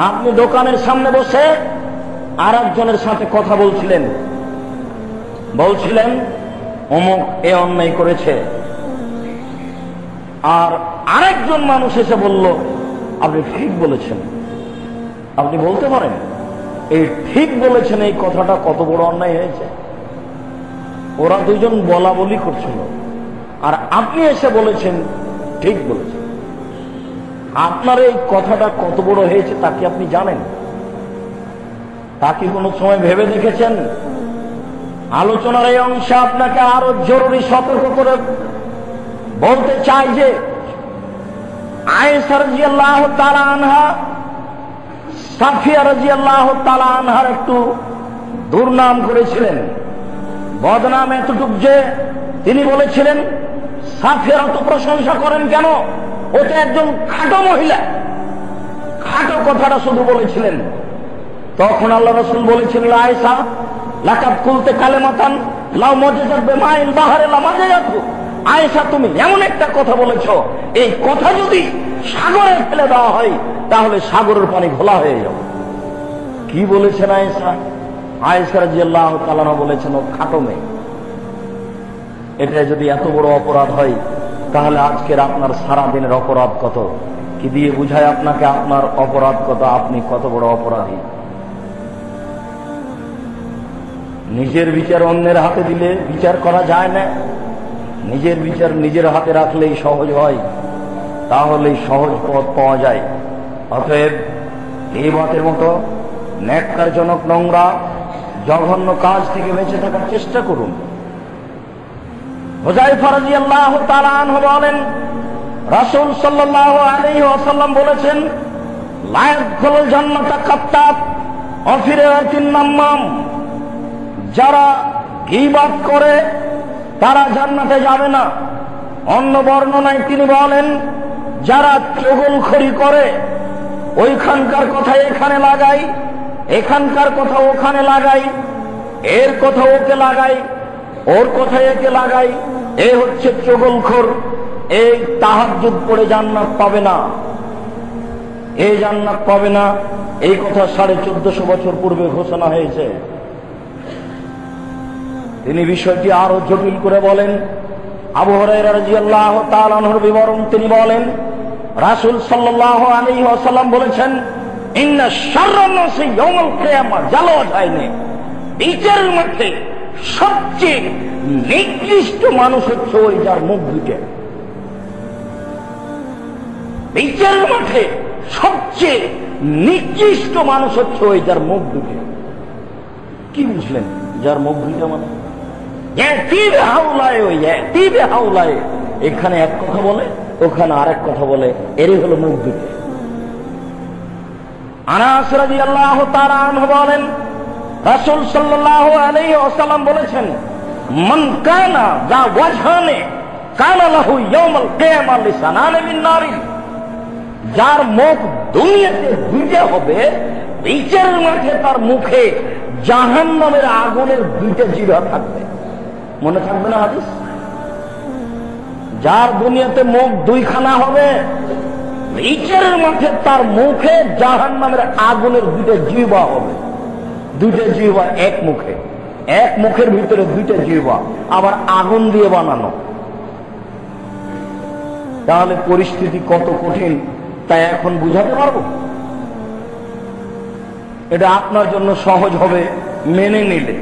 আপনি দোকানের সামনে বসে আর একজনের সাথে কথা বলছিলেন। বলছিলেন, অমুক এ অন্যায় করেছে। আর আরেকজন মানুষ এসে বলল, আপনি ঠিক বলেছেন। আপনি বলতে পারেন, এই ঠিক বলেছেন এই কথাটা কত বড় অন্যায় হয়েছে। ওরা দুজন বলা বলি করছিল। আর আপনি এসে বলেছেন, ঠিক বলেছেন। আপনার এই কথাটা কত বড় হয়েছে তা কি আপনি জানেন? তা কি কোনো সময় ভেবে দেখেছেন? আলোচনার এই অংশে আপনাকে আরও জরুরি সতর্ক করে বলতে চাই যে আয়েসার জিয়াল্লাহ তালা আনহা, সাফিয়া রাজি আল্লাহ তালা আনহার একটু দুর্নাম করেছিলেন। বদনাম এতটুক যে তিনি বলেছিলেন, সাফিয়ার অত প্রশংসা করেন কেন? ও তো একজন খাটো মহিলা। খাটো কথাটা শুধু বলেছিলেন। তখন আল্লাহ রসুল বলেছিলেন আয়সা লাকাত কুলতে কালে মাতান লাউ মজে যাবে মাইন বাহারে লামাজে যাব আয়েশা, তুমি এমন একটা কথা বলেছ, এই কথা যদি সাগরে ফেলে দেওয়া হয়, তাহলে সাগরের পানি ঘোলা হয়ে যাবে। কি বলেছেন আয়েশা? আয়েশার জিয়াল্লাহ তালানা বলেছেন, ও খাটো মেয়ে, এটা যদি এত বড় অপরাধ হয় তাহলে আজকের আপনার সারা দিনের অপরাধ কত? কি দিয়ে বুঝায় আপনাকে আপনার অপরাধ কত? আপনি কত বড় অপরাধী? নিজের বিচার অন্যের হাতে দিলে বিচার করা যায় না। নিজের বিচার নিজের হাতে রাখলেই সহজ হয়, তাহলেই সহজ পথ পাওয়া যায়। অতএব এই মতের মতো ন্যাক্কারজনক নোংরা, জঘন্য কাজ থেকে বেঁচে থাকার চেষ্টা করুন হোজাই ফরাজি আল্লাহ তালান বলেন, রাসুল সাল্লাহ আলী আসাল্লাম বলেছেন লায়ক খোল জান্নাতা কাত্তাব, অফিরে নাম্মাম। যারা গিবাদ করে, তারা জান্নাতে যাবে না। অন্য বর্ণনায় তিনি বলেন, যারা চগলখড়ি করে, ওইখানকার কথা এখানে লাগাই, এখানকার কথা ওখানে লাগাই, এর কথা ওকে লাগাই। ওর কথায় একে লাগাই, এ হচ্ছে চগলখোর এই তাহাজুদ পড়ে জান্নাত পাবে না। এই জান্নাত পাবে না, এই কথা সাড়ে চোদ্দশো বছর পূর্বে ঘোষণা হয়েছে। তিনি বিষয়টি আরও জটিল করে বলেন। আবু হরাইরাজিয়াল্লাহ তালানহর বিবরণ তিনি বলেন, রাসুল সাল্লাহ আলী বলেছেন, ইন্না কেয়ামা জ্বালাওয়া যায়নি বিচারের মধ্যে সবচেয়ে নিকৃষ্ট মানুষ হচ্ছে ওই যার মুখ দুটে। বিচারের মাঠে সবচেয়ে নিকৃষ্ট মানুষ হচ্ছে ওই যার মুখ দুটে। কি বুঝলেন? যার মুখ দুইটা মানে? হাউলায় ওই হাউলায় এখানে এক কথা বলে, ওখানে আরেক কথা বলে। এরই হলো মুখ দুটো। আনাসরাজি আল্লাহ তারা বলেন রাসুল সাল্লাহ আলী ওসালাম বলেছেন, মন কানা যা ওয়াজহানে, কানা লাহু ইয়মাল কেয়ামাল লিসানানে মিন নারিন যার মুখ দুনিয়াতে দুইটা হবে, বিচারের মাঠে তার মুখে জাহান নামের আগুনের দুইটা জিরা থাকবে। মনে থাকবে না হাদিস? যার দুনিয়াতে মুখ দুইখানা হবে, বিচারের মাঠে তার মুখে জাহান নামের আগুনের দুইটা জিবা হবে। দুইটা জিহবা এক মুখে। এক মুখের ভিতরে দুইটা জিহবা, আবার আগুন দিয়ে বানানো। তাহলে পরিস্থিতি কত কঠিন তাই এখন বুঝাতে পারব? এটা আপনার জন্য সহজ হবে, মেনে নিলে।